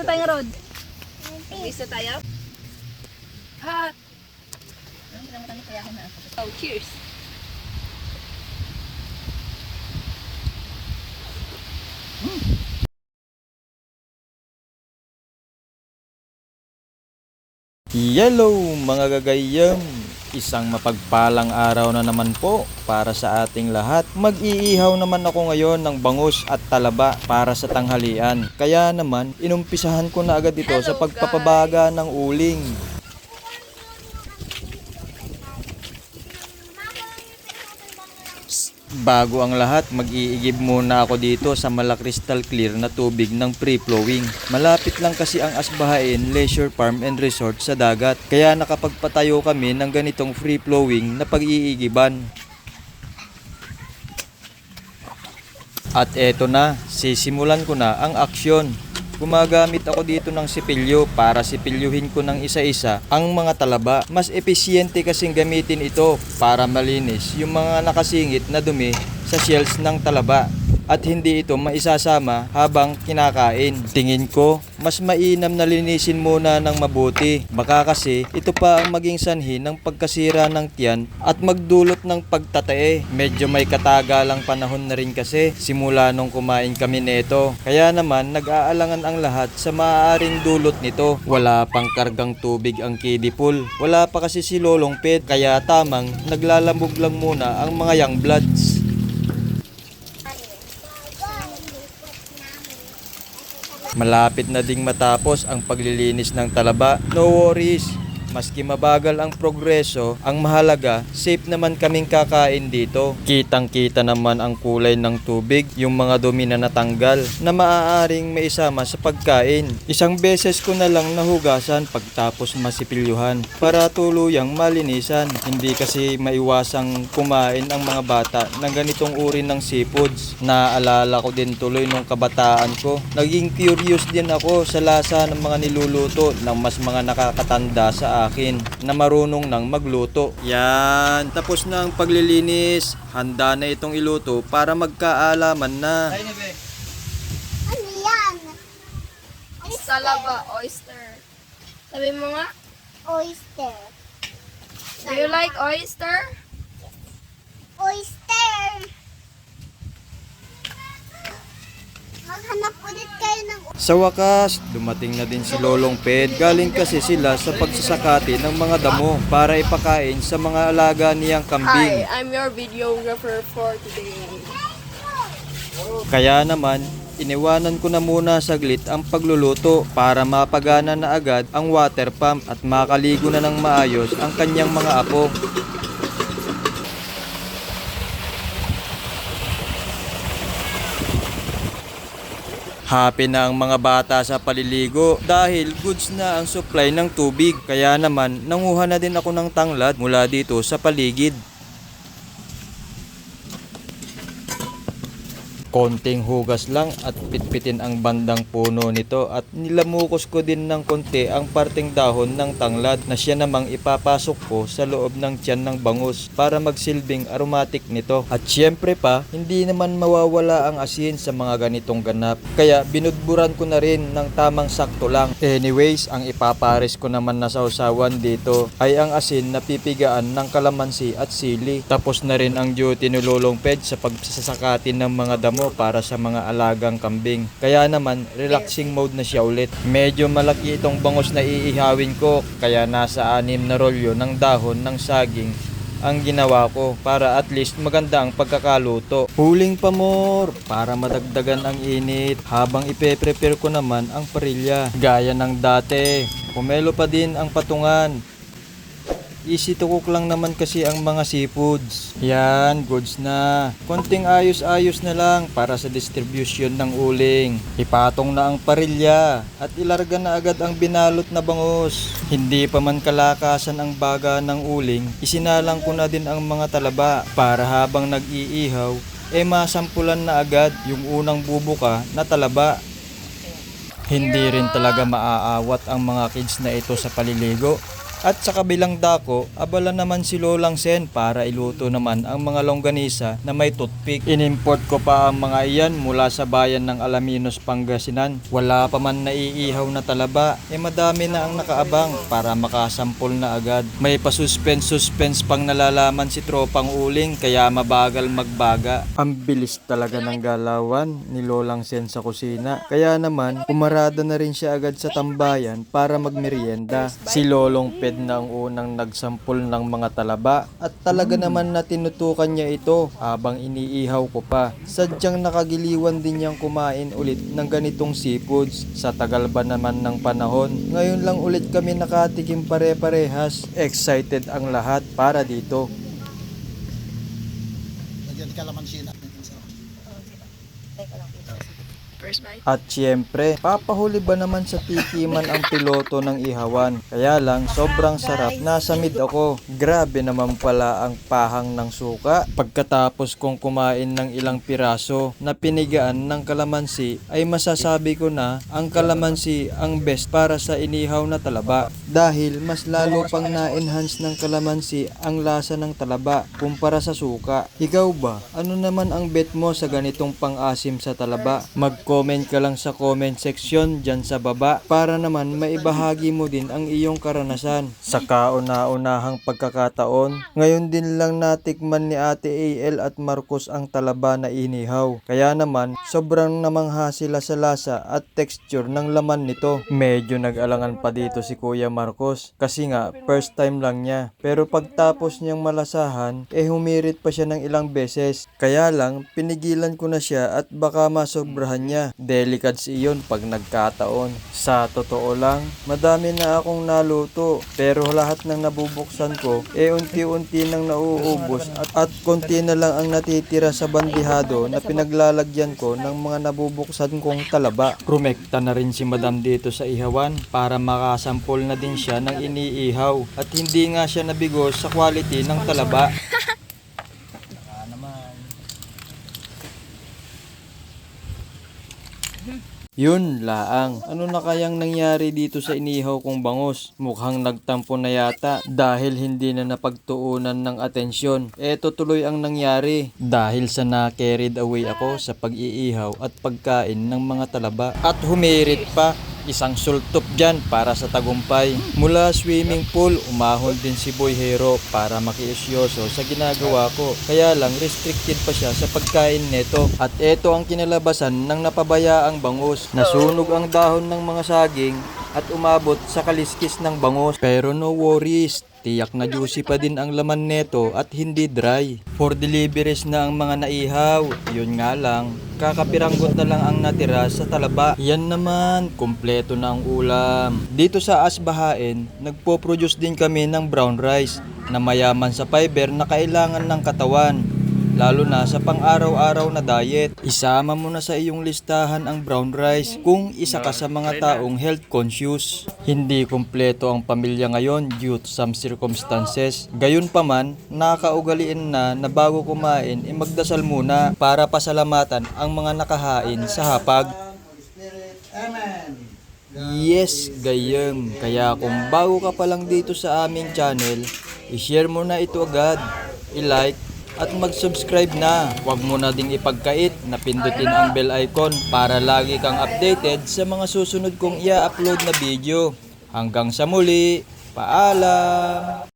na tayong road. Mag-isa tayo? Hot! Oh, cheers! Hello mga gagayam! Isang mapagpalang araw na naman po para sa ating lahat. Mag-iihaw naman ako ngayon ng bangus at talaba para sa tanghalian. Kaya naman, inumpisahan ko na agad ito sa Hello, pagpapabaga ng uling. Bago ang lahat, mag-iigib muna ako dito sa malakristal clear na tubig ng free-flowing. Malapit lang kasi ang Asbahain Leisure Farm and Resort sa dagat. Kaya nakapagpatayo kami ng ganitong free-flowing na pag-iigiban. At eto na, sisimulan ko na ang aksyon. Gumagamit ako dito ng sipilyo para sipilyuhin ko ng isa-isa ang mga talaba. Mas epesyente kasing gamitin ito para malinis yung mga nakasingit na dumi sa shells ng talaba at hindi ito maisasama habang kinakain. Tingin ko, mas mainam na linisin muna ng mabuti. Baka kasi ito pa ang maging sanhi ng pagkasira ng tiyan at magdulot ng pagtatae. Medyo may katagalang panahon na rin kasi simula nung kumain kami nito. Kaya naman nag-aalangan ang lahat sa maaaring dulot nito. Wala pang kargang tubig ang kiddie pool. Wala pa kasi si Lolong Pet kaya tamang naglalambog lang muna ang mga young bloods. Malapit na ding matapos ang paglilinis ng talaba. No worries. Maski mabagal ang progreso, ang mahalaga, safe naman kaming kakain dito. Kitang-kita naman ang kulay ng tubig, yung mga dumi na natanggal, na maaaring maisama sa pagkain. Isang beses ko na lang nahugasan pagtapos masipilyuhan para tuluyang malinisan. Hindi kasi maiwasang kumain ang mga bata ng ganitong uri ng seafoods. Naalala ko din tuloy nung kabataan ko. Naging curious din ako sa lasa ng mga niluluto ng mas mga nakakatanda sa akin na marunong nang magluto. Yan, tapos na ang paglilinis. Handa na itong iluto para magkaalaman na. Ano yan? Salaba, oyster. Sabi mo nga, Oyster. do you like oyster? Oyster! Maghanap ulit kayo ng Sa wakas, dumating na din si Lolong Ped. Galing kasi sila sa pagsasakati ng mga damo para ipakain sa mga alaga niyang Hi, kambing. I'm your videographer for today. Kaya naman, iniwanan ko na muna saglit ang pagluluto para mapagana na agad ang water pump at makaligo na ng maayos ang kanyang mga apo. Happy na ang mga bata sa paliligo dahil goods na ang supply ng tubig. Kaya naman, nanguha na din ako ng tanglad mula dito sa paligid. Konting hugas lang at pitpitin ang bandang puno nito at nilamukos ko din ng konti ang parting dahon ng tanglad na siya namang ipapasok ko sa loob ng tiyan ng bangus para magsilbing aromatic nito. At syempre pa, hindi naman mawawala ang asin sa mga ganitong ganap. Kaya binudburan ko na rin ng tamang sakto lang. Anyways, ang ipapares ko naman na sausawan dito ay ang asin na pipigaan ng kalamansi at sili. Tapos na rin ang duty ni Lolong Ped sa pagsasakatin ng mga damo para sa mga alagang kambing. Kaya naman, relaxing mode na siya ulit. Medyo malaki itong bangus na iihawin ko, kaya nasa anim na rolyo ng dahon ng saging ang ginawa ko para at least maganda ang pagkakaluto. Huling pa more para madagdagan ang init habang ipe-prepare ko naman ang parilya. Gaya ng dati, pumelo pa din ang patungan. Easy lang naman kasi ang mga seafoods. Yan, goods na. Konting ayos-ayos na lang para sa distribution ng uling. Ipatong na ang parilya at ilarga na agad ang binalot na bangus. Hindi pa man kalakasan ang baga ng uling, isinalang ko na din ang mga talaba para habang nag-iihaw, eh masampulan na agad yung unang bubuka na talaba. Hindi rin talaga maaawat ang mga kids na ito sa paliligo At sa kabilang dako, abala naman si Lolang Sen para iluto naman ang mga longganisa na may toothpick. Inimport ko pa ang mga iyan mula sa bayan ng Alaminos, Pangasinan. Wala pa man naiihaw na talaba, eh madami na ang nakaabang para makasampol na agad. May pa-suspense-suspense pang nalalaman si Tropang Uling kaya mabagal magbaga. Ang bilis talaga ng galawan ni Lolang Sen sa kusina. Kaya naman, pumarada na rin siya agad sa tambayan para magmerienda. Si Lolong Ped na ang unang nagsampol ng mga talaba at talaga naman na tinutukan niya ito habang iniihaw ko pa. Sadyang nakagiliwan din niyang kumain ulit ng ganitong seafoods sa tagal ba naman ng panahon. Ngayon lang ulit kami nakatikim pare-parehas. Excited ang lahat para dito. Lagyan kalamansi natin. Teka lang dito. First bite. At siyempre, papahuli ba naman sa tikiman ang piloto ng ihawan? Kaya lang, sobrang sarap. Nasa mid ako. Grabe naman pala ang pahang ng suka. Pagkatapos kong kumain ng ilang piraso na pinigaan ng kalamansi, ay masasabi ko na ang kalamansi ang best para sa inihaw na talaba. Dahil mas lalo pang na-enhance ng kalamansi ang lasa ng talaba kumpara sa suka. Ikaw ba? Ano naman ang bet mo sa ganitong pang-asim sa talaba? Mag-comment ka lang sa comment section dyan sa baba para naman maibahagi mo din ang iyong karanasan. Sa kauna-unahang pagkakataon, ngayon din lang natikman ni Ate AL at Marcos ang talaba na inihaw. Kaya naman, sobrang namangha sila sa lasa at texture ng laman nito. Medyo nag-alangan pa dito si Kuya Marcos kasi nga first time lang niya. Pero pagtapos niyang malasahan, eh humirit pa siya ng ilang beses. Kaya lang, pinigilan ko na siya at baka masobrahan niya. Delicates iyon pag nagkataon. Sa totoo lang, madami na akong naluto. Pero lahat ng nabubuksan ko, eh unti-unti nang nauubos at, at konti na lang ang natitira sa bandihado na pinaglalagyan ko ng mga nabubuksan kong talaba. Rumekta na rin si madam dito sa ihawan para makasampol na din siya ng iniihaw at hindi nga siya nabigo sa quality ng talaba. Yun laang. Ano na kayang nangyari dito sa inihaw kong bangus? Mukhang nagtampo na yata dahil hindi na napagtuunan ng atensyon. Eto tuloy ang nangyari dahil sa na-carried away ako sa pag-iihaw at pagkain ng mga talaba. At humirit pa isang sultop dyan para sa tagumpay. Mula swimming pool, umahol din si Boy Hero para makiisyoso sa ginagawa ko. Kaya lang restricted pa siya sa pagkain neto. At eto ang kinalabasan ng napabayaang bangus. Nasunog ang dahon ng mga saging at umabot sa kaliskis ng bangus. Pero no worries, Tiyak na juicy pa din ang laman neto at hindi dry. For deliveries na ang mga naihaw. Yun nga lang, kakapiranggot na lang ang natira sa talaba. Yan naman, kumpleto na ang ulam. Dito sa Asbahain, nagpo-produce din kami ng brown rice na mayaman sa fiber na kailangan ng katawan lalo na sa pang-araw-araw na diet. Isama mo na sa iyong listahan ang brown rice kung isa ka sa mga taong health conscious. Hindi kumpleto ang pamilya ngayon due to some circumstances. Gayun pa man, nakaugaliin na na bago kumain, eh magdasal muna para pasalamatan ang mga nakahain sa hapag. Yes, gayem. Kaya kung bago ka pa lang dito sa aming channel, i-share mo na ito agad, i-like, at mag-subscribe na. Huwag mo na ding ipagkait na pindutin ang bell icon para lagi kang updated sa mga susunod kong i-upload na video. Hanggang sa muli, paalam!